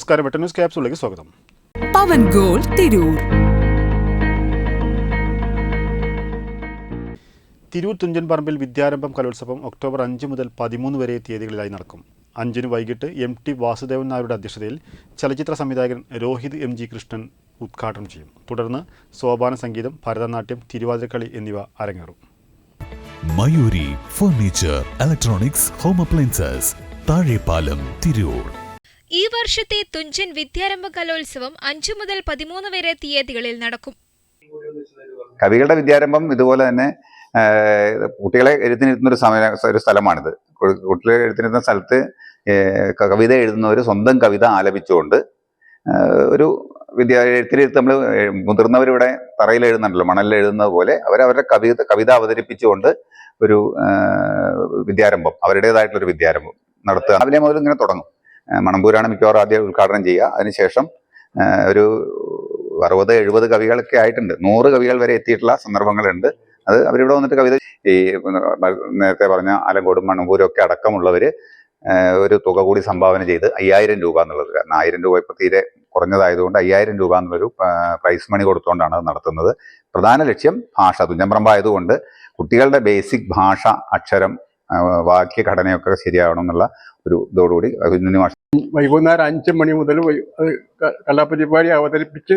നമസ്കാരം. വെട്ട ന്യൂസ് ക്യാപ്സിലേക്ക് സ്വാഗതം. പവൻ ഗോൾ തിരൂർ. തിരൂർ തുഞ്ചൻ പറമ്പിൽ വിദ്യാരംഭം കലോത്സവം ഒക്ടോബർ അഞ്ച് മുതൽ പതിമൂന്ന് വരെ തീയതികളിലായി നടക്കും. അഞ്ചിന് വൈകിട്ട് എം ടി വാസുദേവൻ നായരുടെ അധ്യക്ഷതയിൽ ചലച്ചിത്ര സംവിധായകൻ രോഹിത് എം ജി കൃഷ്ണൻ ഉദ്ഘാടനം ചെയ്യും. തുടർന്ന് സോപാന സംഗീതം ഭരതനാട്യം തിരുവാതിരക്കളി എന്നിവ അരങ്ങേറും. Mayuri furniture electronics home appliances Thazhepalam Tirur. ഈ വർഷത്തെ തുഞ്ചൻ വിദ്യാരംഭ കലോത്സവം അഞ്ചു മുതൽ പതിമൂന്ന് വരെ തീയതികളിൽ നടക്കും. കവികളുടെ വിദ്യാരംഭം ഇതുപോലെ തന്നെ കുട്ടികളെ എഴുത്തിനിരുത്തുന്ന ഒരു സമയ ഒരു സ്ഥലമാണിത്. കുട്ടികളെ എഴുത്തിനിരുത്തുന്ന സ്ഥലത്ത് കവിത എഴുതുന്ന കവിത എഴുതുന്നവർ സ്വന്തം കവിത ആലപിച്ചുകൊണ്ട് ഒരു വിദ്യ എഴുത്തിനിരുത്ത് നമ്മൾ മുതിർന്നവരിവിടെ തറയിൽ എഴുതുന്നുണ്ടല്ലോ മണലിൽ എഴുതുന്നത് പോലെ അവരവരുടെ കവിത കവിത അവതരിപ്പിച്ചുകൊണ്ട് ഒരു വിദ്യാരംഭം അവരുടേതായിട്ടുള്ളൊരു വിദ്യാരംഭം നടത്തുക. രാവിലെ മുതൽ ഇങ്ങനെ തുടങ്ങും. മണമ്പൂരാണ് മിക്കവാറും ആദ്യം ഉദ്ഘാടനം ചെയ്യുക. അതിനുശേഷം ഒരു അറുപത് എഴുപത് കവികളൊക്കെ ആയിട്ടുണ്ട്. നൂറ് കവികൾ വരെ എത്തിയിട്ടുള്ള സന്ദർഭങ്ങളുണ്ട്. അത് അവരിവിടെ വന്നിട്ട് കവിത ഈ നേരത്തെ പറഞ്ഞ ആലങ്കോടും മണമ്പൂരും ഒക്കെ അടക്കമുള്ളവർ ഒരു തുക കൂടി സംഭാവന ചെയ്ത് അയ്യായിരം രൂപ എന്നുള്ളത്. കാരണം ആയിരം രൂപ ഇപ്പോൾ തീരെ കുറഞ്ഞതായതുകൊണ്ട് അയ്യായിരം രൂപ എന്നുള്ളൊരു പ്രൈസ് മണി കൊടുത്തുകൊണ്ടാണ് അത് നടത്തുന്നത്. പ്രധാന ലക്ഷ്യം ഭാഷ. തുഞ്ചംപറമ്പായതുകൊണ്ട് കുട്ടികളുടെ ബേസിക് ഭാഷ അക്ഷരം വാക്യഘടനയൊക്കെ ശരിയാവണം എന്നുള്ള ഒരു ഇതോടുകൂടി കുഞ്ഞുണ്ണി വൈകുന്നേരം അഞ്ച് മണി മുതൽ കലാപരിപാടി അവതരിപ്പിച്ച്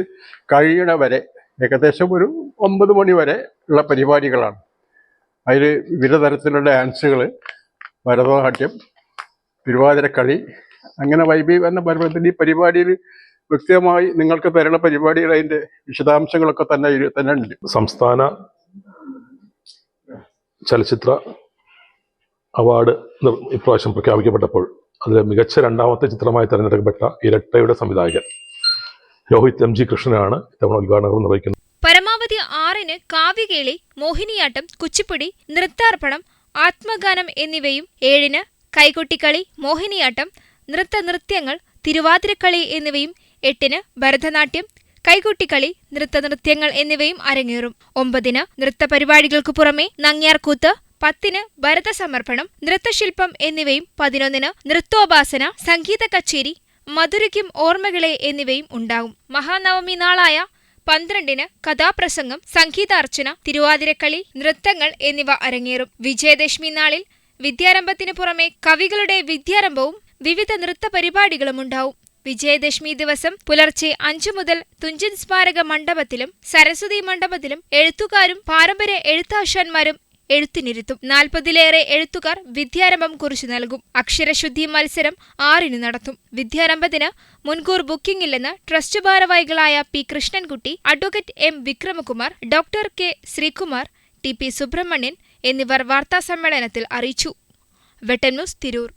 കഴിയണ വരെ ഏകദേശം ഒരു ഒമ്പത് മണി വരെ ഉള്ള പരിപാടികളാണ്. അതിൽ വിവിധ തരത്തിലുള്ള ഡാൻസുകൾ ഭരതനാട്യം തിരുവാതിരക്കളി അങ്ങനെ വൈബി എന്ന പരമത്തിന്റെ ഈ പരിപാടിയിൽ വ്യക്തമായി നിങ്ങൾക്ക് തരുന്ന പരിപാടികൾ അതിന്റെ വിശദാംശങ്ങളൊക്കെ തന്നെ തന്നെ ഉണ്ട്. സംസ്ഥാന ചലച്ചിത്ര അവാർഡ് ഇപ്രാവശ്യം പ്രഖ്യാപിക്കപ്പെട്ടപ്പോൾ അതിലെ മികച്ച രണ്ടാമത്തെ ചിത്രമായി തെരഞ്ഞെടുക്കപ്പെട്ട ഇരട്ടയുടെ സംവിധായകൻ രോഹിത് എം ജി കൃഷ്ണനാണ് ഇത്തവണ ഉദ്ഘാടനം നിർവഹിക്കുന്നത്. പരമാവധി ആറിന് കാവ്യകേളി മോഹിനിയാട്ടം കുച്ചിപ്പുടി നൃത്താർപ്പണം ആത്മഗാനം എന്നിവയും ഏഴിന് കൈകൊട്ടിക്കളി മോഹിനിയാട്ടം നൃത്ത നൃത്യങ്ങൾ തിരുവാതിരക്കളി എന്നിവയും എട്ടിന് ഭരതനാട്യം കൈകൊട്ടിക്കളി നൃത്തനൃത്യങ്ങൾ എന്നിവയും അരങ്ങേറും. ഒമ്പതിന് നൃത്ത പരിപാടികൾക്ക് പുറമെ നങ്ങ്യാർകൂത്ത് പത്തിന് ഭരത സമർപ്പണം നൃത്തശില്പം എന്നിവയും പതിനൊന്നിന് നൃത്തോപാസന സംഗീത കച്ചേരി മധുരയ്ക്കും ഓർമ്മകളെ എന്നിവയും ഉണ്ടാകും. മഹാനവമി നാളായ പന്ത്രണ്ടിന് കഥാപ്രസംഗം സംഗീതാർച്ചന തിരുവാതിരക്കളി നൃത്തങ്ങൾ എന്നിവ അരങ്ങേറും. വിജയദശമി നാളിൽ വിദ്യാരംഭത്തിന് പുറമെ കവികളുടെ വിദ്യാരംഭവും വിവിധ നൃത്ത പരിപാടികളും ഉണ്ടാവും. വിജയദശമി ദിവസം പുലർച്ചെ അഞ്ചു മുതൽ തുഞ്ചൻ സ്മാരക മണ്ഡപത്തിലും സരസ്വതി മണ്ഡപത്തിലും എഴുത്തുകാരും പാരമ്പര്യ എഴുത്താശാന്മാരും എഴുത്തിനിരുത്തും. നാൽപ്പതിലേറെ എഴുത്തുകാർ വിദ്യാരംഭം കുറിച്ചു നൽകും. അക്ഷരശുദ്ധി മത്സരം ആറിന് നടത്തും. വിദ്യാരംഭത്തിന് മുൻകൂർ ബുക്കിംഗ് ഇല്ലെന്ന് ട്രസ്റ്റ് ഭാരവാഹികളായ P Krishnankutty advocate M Vikramakumar doctor K Sreekumar T P Subramanian എന്നിവർ വാർത്താസമ്മേളനത്തിൽ അറിയിച്ചു. വെട്ടൻ ന്യൂസ് തിരൂർ.